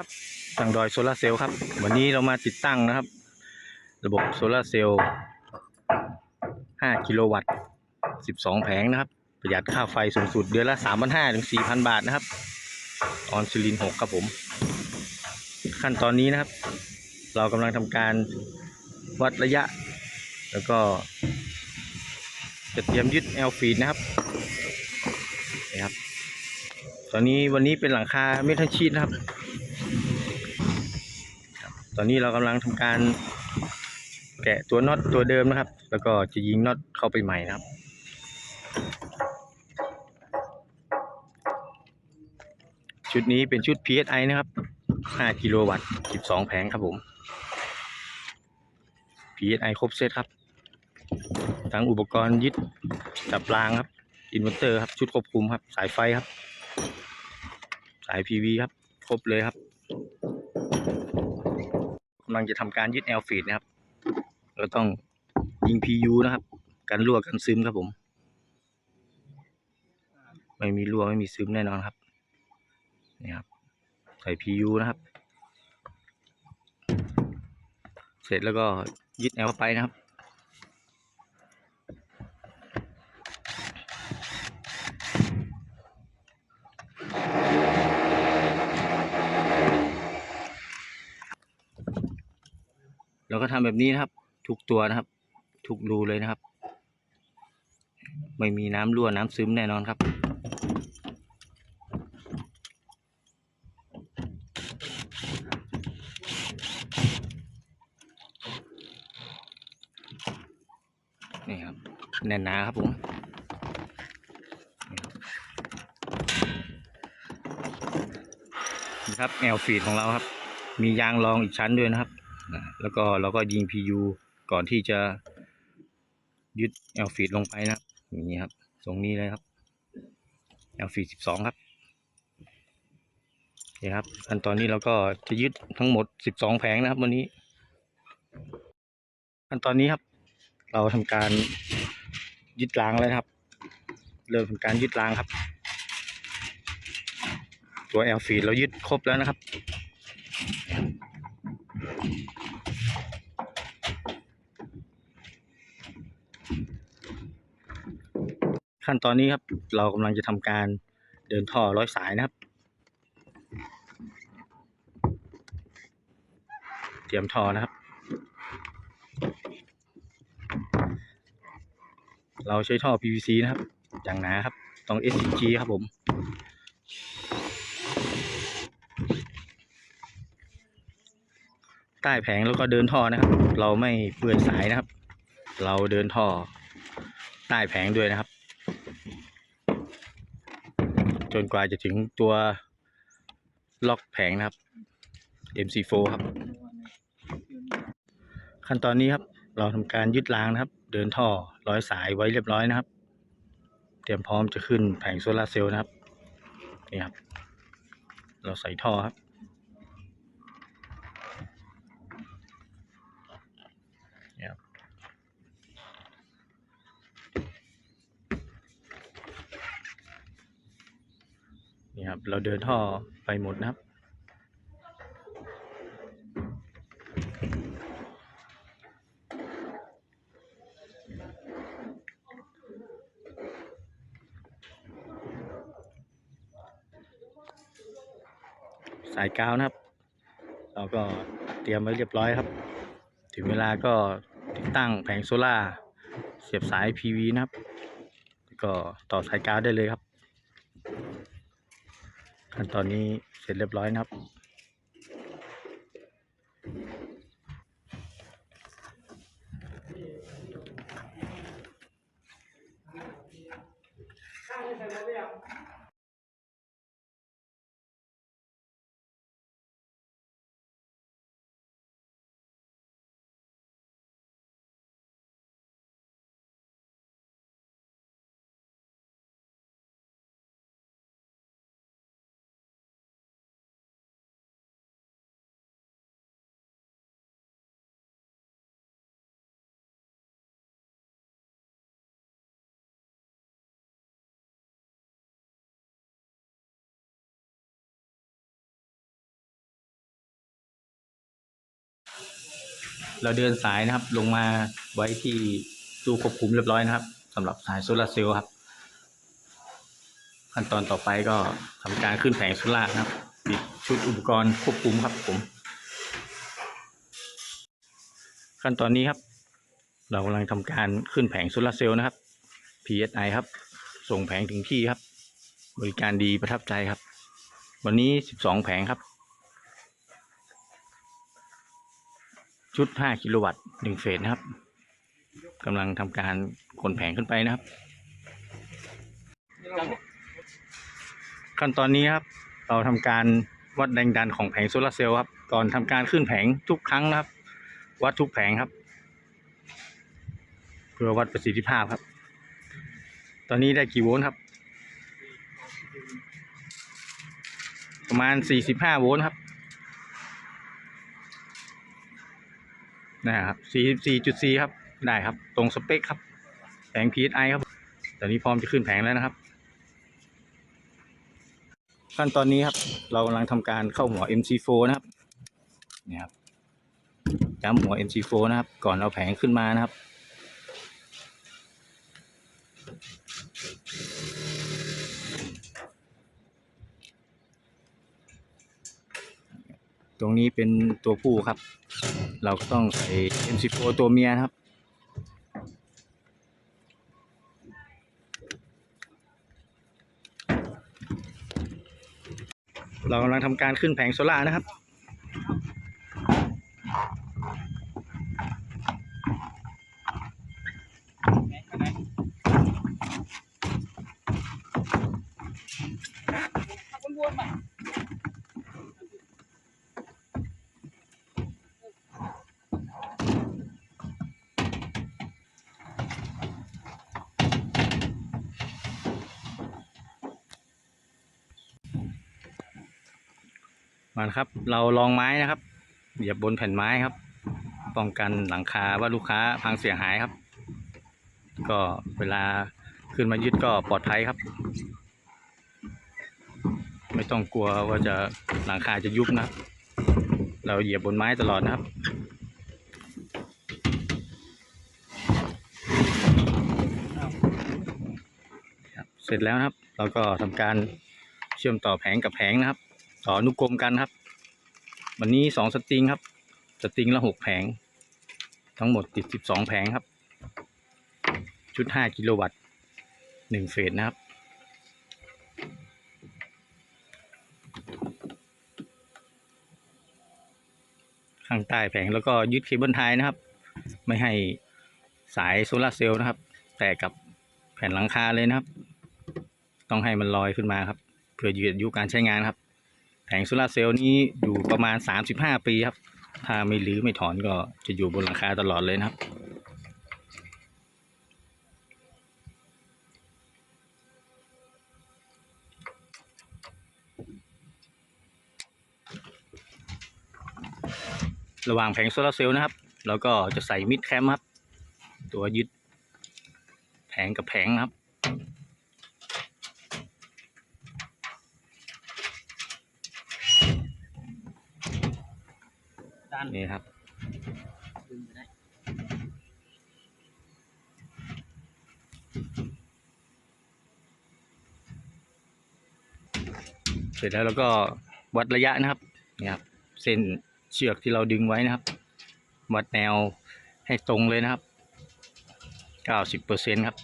ครับสั่งดอยโซลาร์เซลล์ครับ วันนี้เรามาติดตั้งนะครับ ระบบโซลาร์เซลล์ 5 กิโลวัตต์ 12 แผงนะครับ ประหยัดค่าไฟสูงสุดเดือนละ 3,500 ถึง 4,000 บาทนะครับ ออนซิลิน 6 ครับผม ขั้นตอนนี้นะครับ เรากำลังทำการวัดระยะ แล้วก็ จะเตรียมยึดแอลฟีดนะครับนี่ครับ ตอนนี้วันนี้เป็นหลังคาเมทัลชีตนะครับ ตอนนี้เรากำลังทำการแกะตัวน็อตตัวเดิมนะครับ แล้วก็จะยิงน็อตเข้าไปใหม่นะครับชุดนี้เป็นชุด PSI นะครับ 5 กิโลวัตต์ 12 แผงครับผม PSI ครบเซตครับ ทั้งอุปกรณ์ยึดจับรางครับ อินเวอร์เตอร์ครับ ชุดควบคุมครับ สายไฟครับ สาย PV ครับ ครบเลยครับำลังจะทำการยึดแอลฟีดนะครับเราต้องยิง PU นะครับ กันรั่วกันซึมครับผม ไม่มีรั่วไม่มีซึมแน่นอนครับนี่ครับใส่ PU นะครับ เสร็จแล้วก็ยึดแอลไปนะครับ เราก็ทำแบบนี้นะครับ ทุกตัวนะครับ ทุกรูเลยนะครับ ไม่มีน้ำรั่วน้ำซึมแน่นอนครับนี่ครับแน่นหนาครับผมนี่ครับแอลฟีดของเราครับ มียางรองอีกชั้นด้วยนะครับ นะแล้วก็เราก็ยิง PU ก่อนที่จะยึด L feed ลงไปนะอย่างนี้ครับตรงนี้เลยครับ L feed 12ครับนี่ครับขั้นตอนนี้เราก็จะยึดทั้งหมด12แผงนะครับวันนี้ขั้นตอนนี้ครับ เราทำการยึดรางแล้วครับ เริ่มทำการยึดรางครับ ตัว L feed เรายึดครบแล้วนะครับ ขั้นตอนนี้ครับ เรากำลังจะทำการเดินท่อร้อยสายนะครับ เตรียมท่อนะครับ เราใช้ท่อ PVC นะครับ อย่างหนาครับต้อง SCG ครับผมใต้แผงแล้วก็เดินท่อนะครับ เราไม่เปื่อยสายนะครับ เราเดินท่อใต้แผงด้วยนะครับ จนกว่าจะถึงตัวล็อกแผงนะครับ MC4 ครับ ขั้นตอนนี้ครับ เราทำการยึดรางนะครับ เดินท่อร้อยสายไว้เรียบร้อยนะครับ เตรียมพร้อมจะขึ้นแผงโซลาร์เซลล์นะครับนี่ครับ เราใส่ท่อครับ นี่ครับ นี่ครับ เราเดินท่อไปหมดนะครับ สายกาวนะครับ เราก็เตรียมไว้เรียบร้อยครับ ถึงเวลาก็ติดตั้งแผงโซล่าเสียบสาย PV นะครับ ก็ต่อสายกาวได้เลยครับ ขั้นตอนนี้เสร็จเรียบร้อยนะครับ เราเดินสายนะครับ ลงมาไว้ที่ตู้ควบคุมเรียบร้อยนะครับสำหรับสายโซลาร์เซลล์ครับ ขั้นตอนต่อไปก็ทำการขึ้นแผงโซลาร์นะครับติดชุดอุปกรณ์ควบคุมครับผม ขั้นตอนนี้ครับ เรากำลังทำการขึ้นแผงโซลาร์เซลล์นะครับ PSI ครับ ส่งแผงถึงที่ครับ บริการดีประทับใจครับ วันนี้ 12 แผงครับ ชุด 5 กิโลวัตต์1เฟสนะครับกำลังทำการขนแผงขึ้นไปนะครับ ขั้นตอนนี้ครับ เราทำการวัดแรงดันของแผงโซลาร์เซลล์ครับ ก่อนทำการขึ้นแผงทุกครั้งนะครับ วัดทุกแผงครับ เพื่อวัดประสิทธิภาพครับ ตอนนี้ได้กี่โวลต์ครับ ประมาณ 45 โวลต์ครับ นะครับ44.4ครับ ได้ครับ ตรงสเปคครับ แผง PSI ครับ ตอนนี้พร้อมจะขึ้นแผงแล้วนะครับ ขั้นตอนนี้ครับ เรากำลังทำการเข้าหัว MC4 นะครับนี่ครับย้ำหัว MC4 นะครับ ก่อนเอาแผงขึ้นมานะครับ ตรงนี้เป็นตัวผู้ครับ เราก็ต้องใส่ M14 ตัวเมียครับ เรากำลังทำการขึ้นแผงโซล่านะครับ มาครับ เราลองไม้นะครับ เหยียบบนแผ่นไม้ครับ ป้องกันหลังคาว่าลูกค้าพังเสียหายครับ ก็เวลาขึ้นมายึดก็ปลอดภัยครับ ไม่ต้องกลัวว่าจะหลังคาจะยุบนะครับเราเหยียบบนไม้ตลอดนะครับเสร็จแล้วนะครับ เราก็ทำการเชื่อมต่อแผงกับแผงนะครับ ต่ออนุกรมกันครับ วันนี้สองสตริงครับ สตริงละหกแผง ทั้งหมดติดสิบสองแผงครับ ชุดห้ากิโลวัตต์หนึ่งเฟสนะครับข้างใต้แผงแล้วก็ยึดเคเบิลไทยนะครับ ไม่ให้สายโซลาร์เซลล์นะครับ แตกกับแผ่นหลังคาเลยนะครับ ต้องให้มันลอยขึ้นมาครับ เพื่อยืดอายุการใช้งานครับ แผงโซลาร์เซลล์นี้อยู่ประมาณ 35 ปีครับ ถ้าไม่รื้อไม่ถอนก็จะอยู่บนหลังคาตลอดเลยนะครับระหว่างแผงโซลาร์เซลล์นะครับเราก็จะใส่มิดแคมครับ ตัวยึดแผงกับแผงนะครับ ด้านนี่ครับดึงไปได้เสร็จแล้วเราก็วัดระยะนะครับนี่ครับ เส้นเชือกที่เราดึงไว้นะครับ วัดแนวให้ตรงเลยนะครับ 90เปอร์เซ็นครับ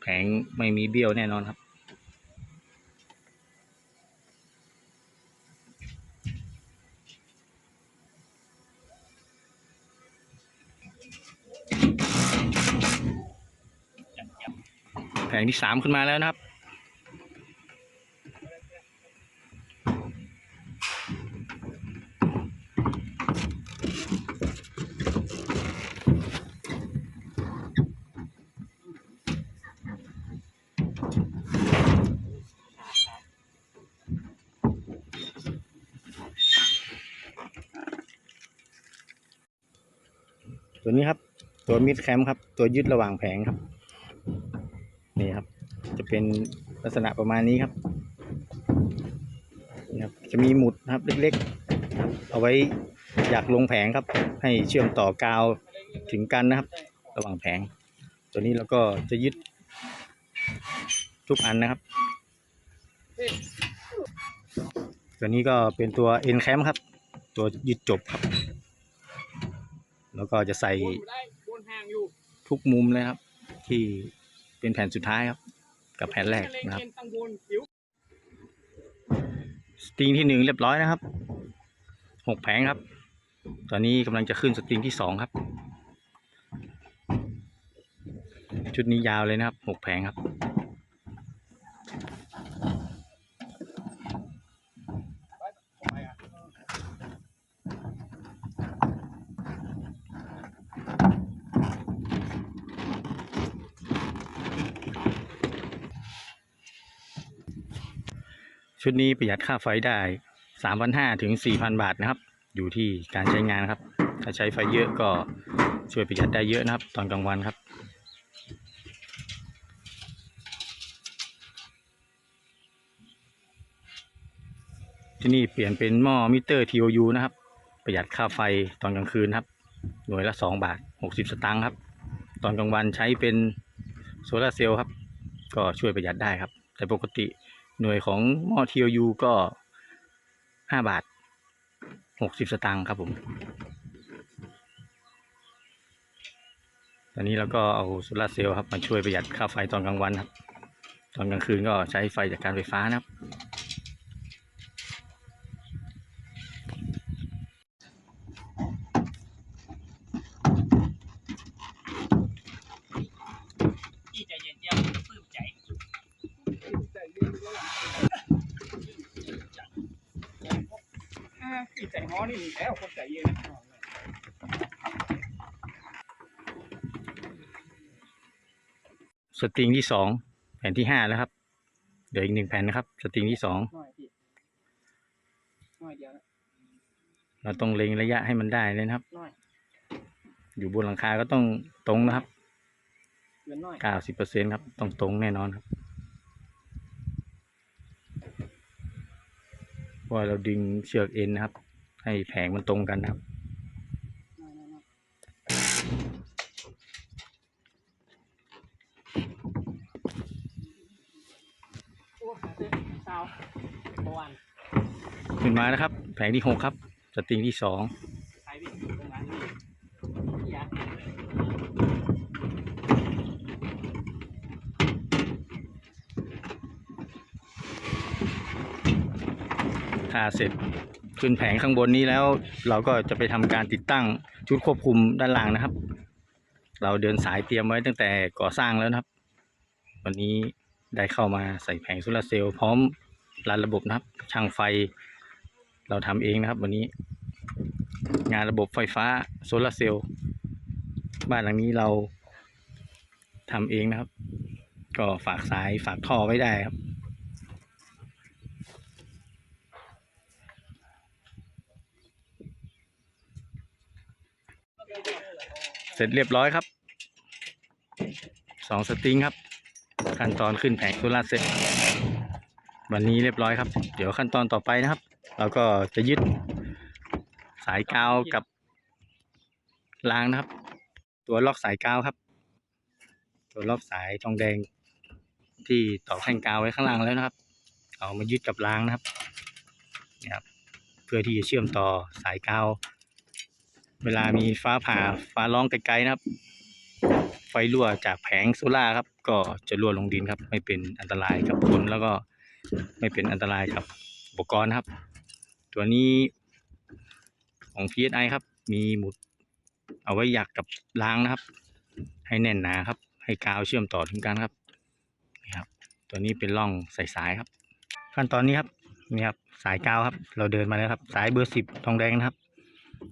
แผงไม่มีเบี้ยวแน่นอนครับ งที่สามขึ้นมาแล้วนะครับ ตัวนี้ครับ ตัวมิดแคมป์ครับ ตัวยึดระหว่างแผงครับ เป็นลักษณะประมาณนี้ครับนี่ครับ จะมีหมุดนะครับเล็กๆ เอาไว้อยากลงแผงครับ ให้เชื่อมต่อกาวถึงกันนะครับ ระหว่างแผง ตัวนี้เราก็จะยึดทุกอันนะครับ ตัวนี้ก็เป็นตัว N cam ครับ ตัวยึดจบครับ แล้วก็จะใส่ทุกมุมเลยครับ ที่เป็นแผ่นสุดท้ายครับ กับแผ่นแรกนะครับเล่นตั้งบนผิวสตริงที่หนึ่งเรียบร้อยนะครับหกแผงครับ ตอนนี้กำลังจะขึ้นสตริงที่สองครับ ชุดนี้ยาวเลยนะครับหกแผงครับ ชุดนี้ประหยัดค่าไฟได้3,500ถึง4,000บาทนะครับ อยู่ที่การใช้งานครับ ถ้าใช้ไฟเยอะก็ช่วยประหยัดได้เยอะนะครับ ตอนกลางวันครับที่นี่เปลี่ยนเป็นหม้อมิเตอร์ TOU นะครับ ประหยัดค่าไฟตอนกลางคืนครับ หน่วยละ 2 บาท 60 สตางค์ครับ ตอนกลางวันใช้เป็นโซลาเซลล์ครับ ก็ช่วยประหยัดได้ครับ แต่ปกติ หน่วยของหม้อ TLU ก็5บาท60สตางค์ครับผม ตอนนี้เราก็เอาโซลาร์เซลล์ครับมาช่วยประหยัดค่าไฟตอนกลางวันครับ ตอนกลางคืนก็ใช้ไฟจากการไฟฟ้านะครับ พี่ใจเย็นเจ้าปลื้มใจใจเย็นแล้วล่ะอ่าคือใจฮ้อนี่มีแล้วคนใจเย็นนะ ส ตริงที่สองแผ่นที่ห้าแล้วครับ เดี๋ยวอีกหนึ่งแผ่นนะครับ สตริงที่สองน้อยพี่น้อยเดียวนะเราต้องเล็งระยะให้มันได้เลยนะครับน้อยอยู่บนหลังคาก็ต้องตรงนะครับเกินน้อยเก้าสิบเปอร์เซ็นครับ ต้องตรงแน่นอนครับเพราะว่าเราดึงเชือกเอ็นนะครับ ให้แผงมันตรงกันนะครับ น้อยน้อยน้อยโอ้หาเส้นสาวเมื่อวาน ขึ้นมาแล้วครับ แผงที่หกครับ สตริงที่สองใครพี่ตรงนั้นพี่พี่ยาถ้าเสร็จขึ้นแผงข้างบนนี้แล้ว เราก็จะไปทำการติดตั้งชุดควบคุมด้านล่างนะครับ เราเดินสายเตรียมไว้ตั้งแต่ก่อสร้างแล้วนะครับ วันนี้ได้เข้ามาใส่แผงโซลาร์เซลล์พร้อมรันระบบนะครับ ช่างไฟ เราทำเองนะครับวันนี้ งานระบบไฟฟ้าโซลาร์เซลล์บ้านหลังนี้เราทำเองนะครับ ก็ฝากสายฝากท่อไว้ได้ครับเสร็จเรียบร้อยครับสองสตริงครับ ขั้นตอนขึ้นแผงโซลาร์เซลล์วันนี้เรียบร้อยครับ เดี๋ยวขั้นตอนต่อไปนะครับ เราก็จะยึดสายกาวกับรางนะครับ ตัวล็อกสายกาวครับ ตัวล็อกสายทองแดง ที่ต่อแท่งกาวไว้ข้างล่างแล้วนะครับ เอามายึดกับรางนะครับนี่ครับ เพื่อที่จะเชื่อมต่อสายกาว เวลามีฟ้าผ่าฟ้าร้องไกลๆนะครับ ไฟรั่วจากแผงโซล่าครับ ก็จะรั่วลงดินครับ ไม่เป็นอันตรายกับคนแล้วก็ไม่เป็นอันตรายกับอุปกรณ์ครับ ตัวนี้ของ PSI ครับ มีหมุดเอาไว้หยักกับรางนะครับ ให้แน่นหนาครับ ให้กาวเชื่อมต่อถึงกันครับนี่ครับ ตัวนี้เป็นร่องใส่สายครับ ขั้นตอนนี้ครับนี่ครับสายกาวครับ เราเดินมาแล้วครับ สายเบอร์สิบทองแดงนะครับ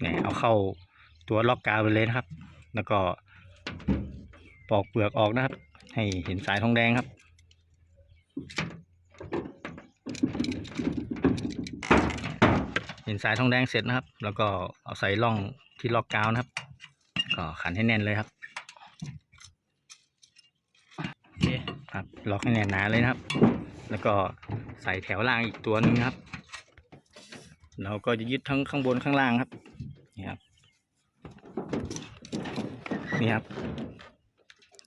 เนี่ยเอาเข้าตัวล็อกกาวไปเลยนะครับ แล้วก็ปอกเปลือกออกนะครับ ให้เห็นสายทองแดงครับ เห็นสายทองแดงเสร็จนะครับ แล้วก็เอาใส่ร่องที่ล็อกกาวนะครับ ก็ขันให้แน่นเลยครับโอเคครับล็อกให้แน่นหนาเลยนะครับ แล้วก็ใส่แถวล่างอีกตัวหนึ่งครับ เราก็จะยึดทั้งข้างบนข้างล่างครับนี่ครับนี่ครับ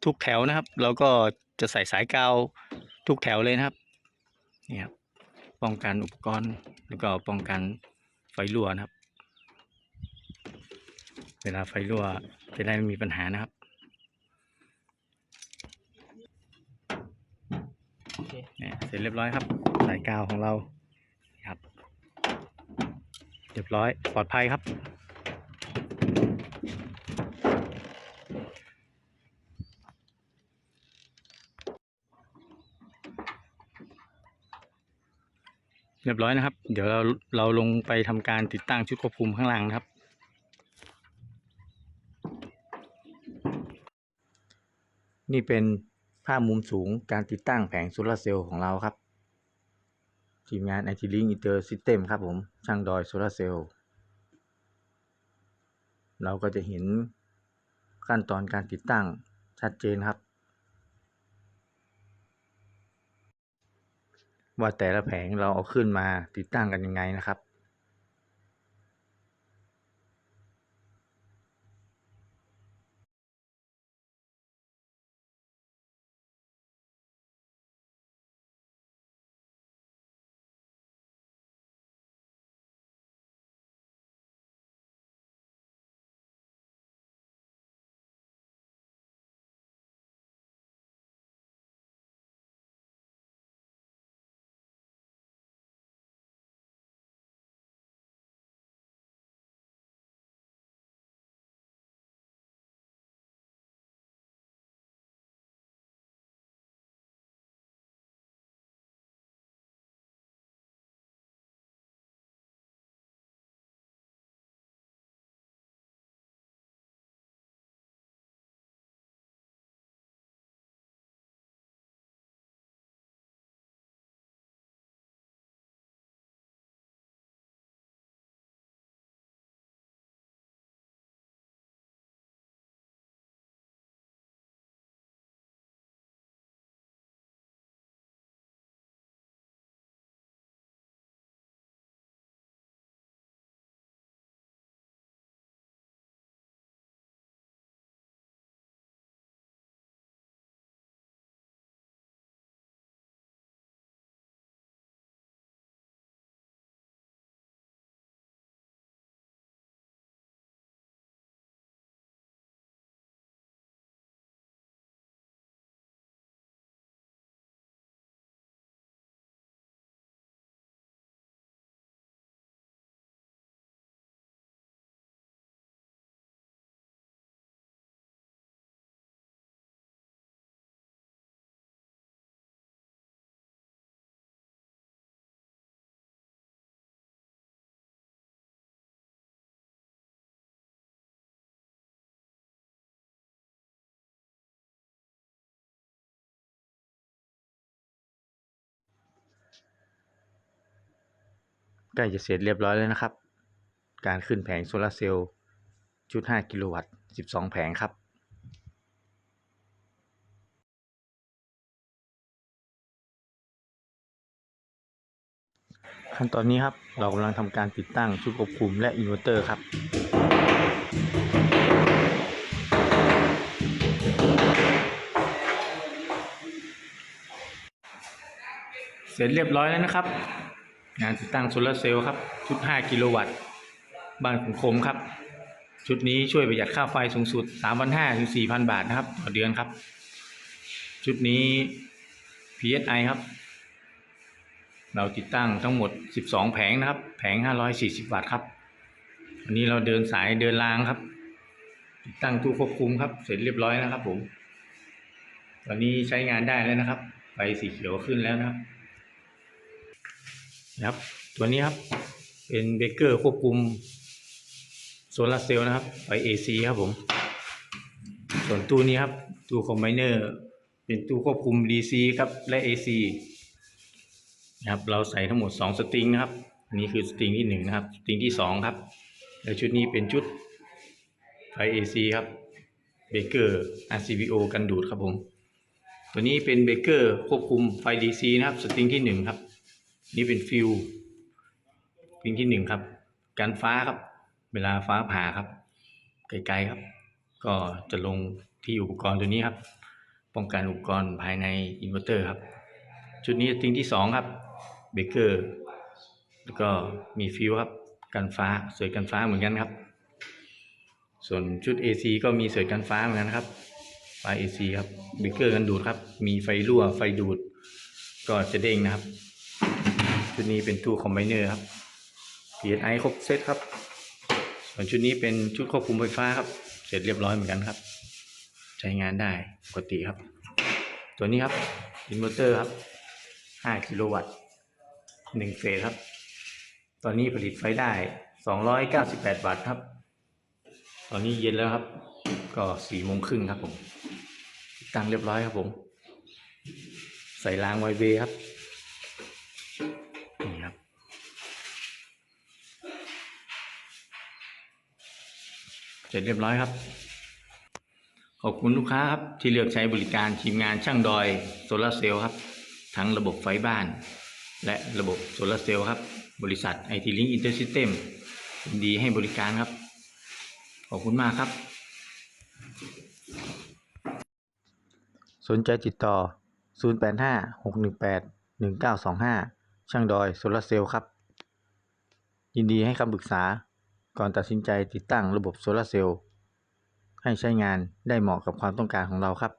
ทุกแถวนะครับ เราก็จะใส่สายกาวทุกแถวเลยนะครับนี่ครับป้องกันอุปกรณ์แล้วก็ป้องกัน รั่วนะครับ เวลาไฟรั่วจะได้ไม่มีปัญหานะครับโอเคเนี่ยเสร็จเรียบร้อยครับ สายกาวของเราครับ เรียบร้อยปลอดภัยครับ เรียบร้อยนะครับ เดี๋ยวเราเราลงไปทำการติดตั้งชุดควบคุมข้างล่างนะครับ นี่เป็นภาพมุมสูงการติดตั้งแผงโซลาร์เซลล์ของเราครับ ทีมงาน IT Link Inter System ครับผม ช่างดอยโซลาร์เซลล์เราก็จะเห็นขั้นตอนการติดตั้งชัดเจนครับ ว่าแต่ละแผงเราเอาขึ้นมาติดตั้งกันยังไงนะครับ ล้จะเสร็จเรียบร้อยแล้วนะครับ การขึ้นแผงโซลาร์เซลล์ชุด5กิโลวัตต์ 12 แผงครับขั้นตอนนี้ครับ เรากำลังทำการติดตั้งชุดควบคุมและอินเวอร์เตอร์ครับ เสร็จเรียบร้อยแล้วนะครับ งานติดตั้งโซลาร์เซลล์ครับ ชุด 5 กิโลวัตต์ บ้านของคมครับ ชุดนี้ช่วยประหยัดค่าไฟสูงสุด 3,500ถึง4,000 บาทนะครับ ต่อเดือนครับ ชุดนี้ PSI ครับ เราติดตั้งทั้งหมด 12 แผงนะครับ แผง 540 วัตต์ครับ วันนี้เราเดินสายเดินรางครับ ติดตั้งตู้ควบคุมครับ เสร็จเรียบร้อยนะครับผม ตอนนี้ใช้งานได้แล้วนะครับ ไฟสีเขียวขึ้นแล้วนะครับ นะครับ ตัวนี้ครับเป็นเบเกอร์ควบคุมโซลาร์เซลล์นะครับไฟ AC ครับผม ส่วนตู้นี้ครับตู้คอมไบเนอร์เป็นตู้ควบคุม DC ครับและ AC นะครับเราใส่ทั้งหมด 2 สตริงนะครับอันนี้คือสตริงที่1นะครับสตริงที่ 2 ครับ แล้วชุดนี้เป็นชุดไฟ AC ครับเบเกอร์ RCBO กันดูดครับผม ตัวนี้เป็นเบเกอร์ควบคุมไฟ DC นะครับสตริงที่ 1 ครับ นี่เป็นฟิวฟิงที่1ครับ การฟ้าครับ เวลาฟ้าผ่าครับ ไกลๆครับ ก็จะลงที่อุปกรณ์ตัวนี้ครับ ป้องกันอุปกรณ์ภายในอินเวอร์เตอร์ครับ ชุดนี้ทิ้งที่สองครับ เบเกอร์ แล้วก็มีฟิวครับ กันฟ้าเสยกันฟ้าเหมือนกันครับ ส่วนชุด AC ก็มีเสยกันฟ้าเหมือนกันครับไฟ AC ครับเบเกอร์กันดูดครับ มีไฟรั่วไฟดูด ก็จะเด้งนะครับ ชุดนี้เป็นตู้คอมไบเนอร์ครับ PSI ครบเซตครับส่วนชุดนี้เป็นชุดควบคุมไฟฟ้าครับ เสร็จเรียบร้อยเหมือนกันครับ ใช้งานได้ปกติครับ ตัวนี้ครับอินเวอร์เตอร์ครับ 5 กิโลวัตต์1เฟสครับ ตอนนี้ผลิตไฟได้ 298 วัตต์ครับ ตอนนี้เย็นแล้วครับ ก็4โมงครึ่งครับผม ตั้งเรียบร้อยครับผม ใส่รางไวเบย์ครับ เสร็จเรียบร้อยครับ ขอบคุณลูกค้าครับ ที่เลือกใช้บริการทีมงานช่างดอยโซลาร์เซลล์ครับ ทั้งระบบไฟบ้าน และระบบโซลาร์เซลล์ครับ บริษัทไอทีลิงอินเตอร์ซิสเต็มยินดีให้บริการครับ ขอบคุณมากครับ สนใจติดต่อ 085-618-1925 ช่างดอยโซลาร์เซลล์ครับ ยินดีให้คำปรึกษา ก่อนตัดสินใจติดตั้งระบบโซลาร์เซลล์ให้ใช้งานได้เหมาะกับความต้องการของเราครับ